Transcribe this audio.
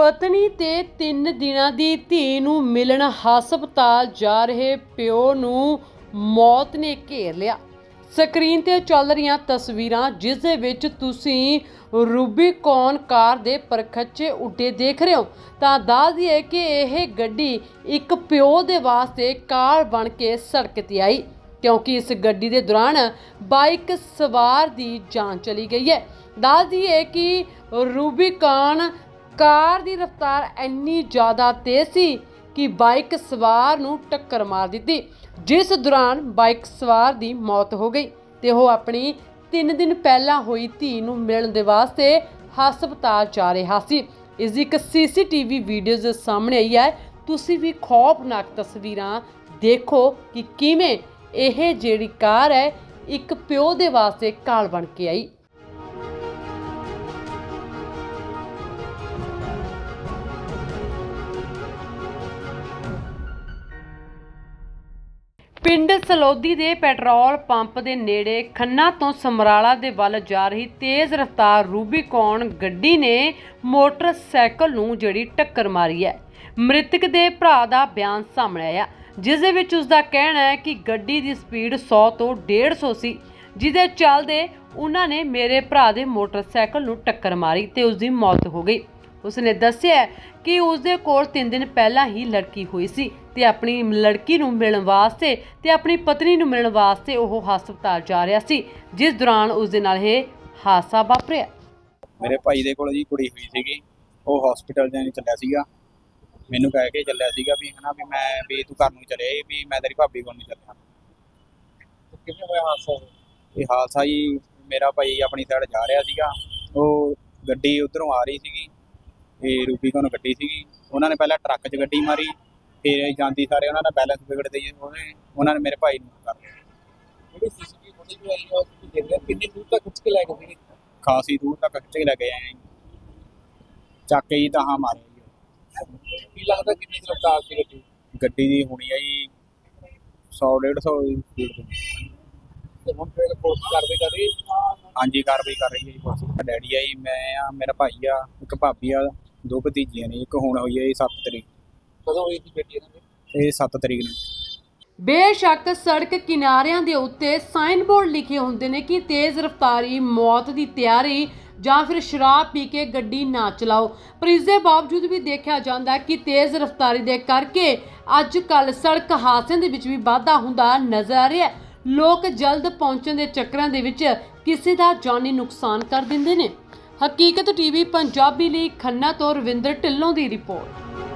ਪਤਨੀ ਤੇ 3 ਦਿਨਾਂ ਦੀ ਧੀ ਨੂੰ ਮਿਲਣ ਹਸਪਤਾਲ ਜਾ ਰਹੇ ਪਿਓ ਨੂੰ ਮੌਤ ਨੇ ਘੇਰ ਲਿਆ। ਸਕਰੀਨ ਤੇ ਚੱਲ ਰਹੀਆਂ ਤਸਵੀਰਾਂ, ਜਿਸ ਦੇ ਵਿੱਚ ਤੁਸੀਂ ਰੂਬੀਕੌਨ ਕਾਰ ਦੇ ਪਰਖੱਚੇ ਉੱਡੇ ਦੇਖ ਰਹੇ ਹੋ। ਤਾਂ ਦੱਸ ਦਈਏ ਕਿ ਇਹ ਗੱਡੀ ਇੱਕ ਪਿਓ ਦੇ ਵਾਸਤੇ ਕਾਰ ਬਣ ਕੇ ਸੜਕ ਤੇ ਆਈ, ਕਿਉਂਕਿ ਇਸ ਗੱਡੀ ਦੇ ਦੌਰਾਨ ਬਾਈਕ ਸਵਾਰ ਦੀ ਜਾਨ ਚਲੀ ਗਈ ਹੈ। ਦੱਸ ਦਈਏ ਕਿ ਰੂਬੀਕਾਨ ਕਾਰ ਦੀ ਰਫ਼ਤਾਰ ਇੰਨੀ ਜ਼ਿਆਦਾ ਤੇਜ਼ ਸੀ ਕਿ ਬਾਈਕ ਸਵਾਰ ਨੂੰ ਟੱਕਰ ਮਾਰ ਦਿੱਤੀ, ਜਿਸ ਦੌਰਾਨ ਬਾਈਕ ਸਵਾਰ ਦੀ ਮੌਤ ਹੋ ਗਈ ਤੇ ਉਹ ਆਪਣੀ 3 ਦਿਨ ਪਹਿਲਾਂ ਹੋਈ ਧੀ ਨੂੰ ਮਿਲਣ ਦੇ ਵਾਸਤੇ ਹਸਪਤਾਲ ਜਾ ਰਿਹਾ ਸੀ। ਇਸ ਦੀ ਇੱਕ ਸੀਸੀਟੀਵੀ ਵੀਡੀਓਜ਼ ਸਾਹਮਣੇ ਆਈ ਹੈ। ਤੁਸੀਂ ਵੀ ਖੌਫਨਾਕ ਤਸਵੀਰਾਂ ਦੇਖੋ ਕਿ ਕਿਵੇਂ ਇਹ ਜਿਹੜੀ ਕਾਰ ਹੈ, ਇੱਕ ਪਿਓ ਦੇ ਵਾਸਤੇ ਕਾਲ ਬਣ ਕੇ ਆਈ। ਪਿੰਡ ਸਲੋਦੀ ਦੇ ਪੈਟਰੋਲ ਪੰਪ ਦੇ ਨੇੜੇ ਖੰਨਾ ਤੋਂ ਸਮਰਾਲਾ ਦੇ ਵੱਲ ਜਾ ਰਹੀ ਤੇਜ਼ ਰਫ਼ਤਾਰ ਰੂਬੀਕੌਨ ਗੱਡੀ ਨੇ ਮੋਟਰਸਾਈਕਲ ਨੂੰ ਜਿਹੜੀ ਟੱਕਰ ਮਾਰੀ ਹੈ। ਮ੍ਰਿਤਕ ਦੇ ਭਰਾ ਦਾ ਬਿਆਨ ਸਾਹਮਣੇ ਆਇਆ, ਜਿਸ ਦੇ ਵਿੱਚ ਉਸ ਦਾ ਕਹਿਣਾ ਹੈ ਕਿ ਗੱਡੀ ਦੀ ਸਪੀਡ 100 ਤੋਂ 150 ਸੀ ਜਿਹਦੇ ਚੱਲਦੇ ਉਹਨਾਂ ਨੇ ਮੇਰੇ ਭਰਾ ਦੇ ਮੋਟਰਸਾਈਕਲ ਨੂੰ ਟੱਕਰ ਮਾਰੀ ਤੇ ਉਸ ਦੀ ਮੌਤ ਹੋ ਗਈ। ਉਸਨੇ ਦੱਸਿਆ ਕਿ ਉਸਦੇ ਕੋਲ 3 ਦਿਨ ਪਹਿਲਾਂ ਹੀ ਲੜਕੀ ਹੋਈ ਸੀ ਤੇ ਆਪਣੀ ਲੜਕੀ ਨੂੰ ਮਿਲਣ ਵਾਸਤੇ ਤੇ ਆਪਣੀ ਪਤਨੀ ਨੂੰ ਮਿਲਣ ਵਾਸਤੇ ਉਹ ਹਸਪਤਾਲ ਜਾ ਰਿਹਾ ਸੀ ਜਿਸ ਦੌਰਾਨ ਉਸ ਦੇ ਨਾਲ ਇਹ ਹਾਦਸਾ ਵਾਪਰਿਆ। ਮੇਰੇ ਭਾਈ ਦੇ ਕੋਲ ਜੀ ਕੁੜੀ ਹੋਈ ਸੀਗੀ ਉਹ ਹਸਪੀਟਲ ਜਾਣੀ ਚੱਲਿਆ ਸੀਗਾ। ਮੈਨੂੰ ਕਹਿ ਕੇ ਚੱਲਿਆ ਸੀਗਾ ਵੀ ਹਨਾ ਵੀ ਮੈਂ ਵੀ ਤੂੰ ਘਰ ਨੂੰ ਚਲੇ ਵੀ ਮੈਂ ਤੇਰੀ ਭਾਬੀ ਕੋਲ ਨਹੀਂ ਚੱਲਿਆ। ਕਿਵੇਂ ਹੋਇਆ ਹਾਦਸਾ ਇਹ? ਇਹ ਹਾਦਸਾ ਜੀ ਮੇਰਾ ਭਾਈ ਆਪਣੀ ਸਾਈਡ ਜਾ ਰਿਹਾ ਸੀਗਾ ਉਹ ਗੱਡੀ ਉਧਰੋਂ ਆ ਰਹੀ ਸੀਗੀ। ਇਹ ਰੂਬੀਕੌਨ ਗੱਡੀ ਸੀਗੀ। ਉਹਨਾਂ ਨੇ ਪਹਿਲਾਂ ਟਰੱਕ 'ਚ ਗੱਡੀ ਮਾਰੀ ਫਿਰ ਜਾਂਦੀ ਸਾਰੇ ਉਹਨਾਂ ਦਾ ਬੈਲੈਂਸ ਵਿਗੜਦੇ ਜੀ ਉਹਨੇ ਉਹਨਾਂ ਨੇ ਮੇਰੇ ਭਾਈ ਨੂੰ ਕਰ ਲਿਆ। ਜਿਹੜੀ ਸੀਸੀਟੀਵੀ ਫੁਟੇਜ ਵੀ ਆਈ ਹੈ ਉਹ ਤੁਸੀਂ ਦੇਖ ਰਹੇ ਹੋ ਕਿੰਨੀ ਦੂਰ ਤੱਕ ਖਿੱਚ ਕੇ ਲੈ ਕੇ ਗਏ ਖਾਸੀ ਦੂਰ ਤੱਕ ਖਿੱਚ ਕੇ ਲੈ ਕੇ ਆਏ। ਚੱਕ ਕੇ ਜੀ ਤਾਂ ਮਾਰੇ ਜੀ। ਕੀ ਲੱਗਦਾ ਕਿੰਨੀ ਰਫ਼ਤਾਰ ਸੀ ਗੱਡੀ? ਗੱਡੀ ਦੀ ਹੋਣੀ ਆ ਜੀ 100 150 ਸਪੀਡ ਤੇ। ਤੇ ਹੁਣ ਫਿਰ ਪੁਲਿਸ ਕਾਰਵਾਈ ਕਰ ਰਹੀ ਹੈ? ਹਾਂਜੀ ਕਾਰਵਾਈ ਕਰ ਰਹੀ ਹੈ ਜੀ ਪੁਲਿਸ। ਡੈਡੀ ਆ ਜੀ ਮੈਂ ਆ ਮੇਰਾ ਭਾਈ ਆ ਇੱਕ ਭਾਬੀ ਆ। ਦੋ ਭਤੀਜੀਆਂ ਨੇ ਇੱਕ ਹੁਣ ਹੋਈ ਹੈ ਜੀ 7 ਤਰੀਕ। ਕਦੋਂ ਹੋਈ ਸੀ ਬੇਟੀ ਇਹਨਾਂ ਦੀ ਇਹ 7 ਤਰੀਕ ਨੂੰ। ਬੇਸ਼ੱਕ ਸੜਕ ਕਿਨਾਰਿਆਂ ਦੇ ਉੱਤੇ ਸਾਈਨ ਬੋਰਡ ਲਿਖੇ ਹੁੰਦੇ ਨੇ ਕਿ ਤੇਜ਼ ਰਫ਼ਤਾਰੀ ਮੌਤ ਦੀ ਤਿਆਰੀ ਜਾਂ ਫਿਰ ਸ਼ਰਾਬ ਪੀ ਕੇ ਗੱਡੀ ਨਾ ਚਲਾਓ। ਪਰ ਇਸ ਦੇ ਬਾਵਜੂਦ ਵੀ ਦੇਖਿਆ ਜਾਂਦਾ ਹੈ ਕਿ ਤੇਜ਼ ਰਫ਼ਤਾਰੀ ਦੇ ਕਰਕੇ ਅੱਜ ਕੱਲ ਸੜਕ ਹਾਦਸਿਆਂ ਦੇ ਵਿੱਚ ਵੀ ਵਾਧਾ ਹੁੰਦਾ ਨਜ਼ਰ ਆ ਰਿਹਾ ਹੈ। ਲੋਕ ਜਲਦ ਪਹੁੰਚਣ ਦੇ ਚੱਕਰਾਂ ਦੇ ਵਿੱਚ ਕਿਸੇ ਦਾ ਜਾਨੀ ਨੁਕਸਾਨ ਕਰ ਦਿੰਦੇ ਨੇ। ਹਕੀਕਤ ਟੀਵੀ ਪੰਜਾਬੀ ਲਈ ਖੰਨਾ ਤੋਂ ਰਵਿੰਦਰ ਢਿੱਲੋਂ ਦੀ ਰਿਪੋਰਟ।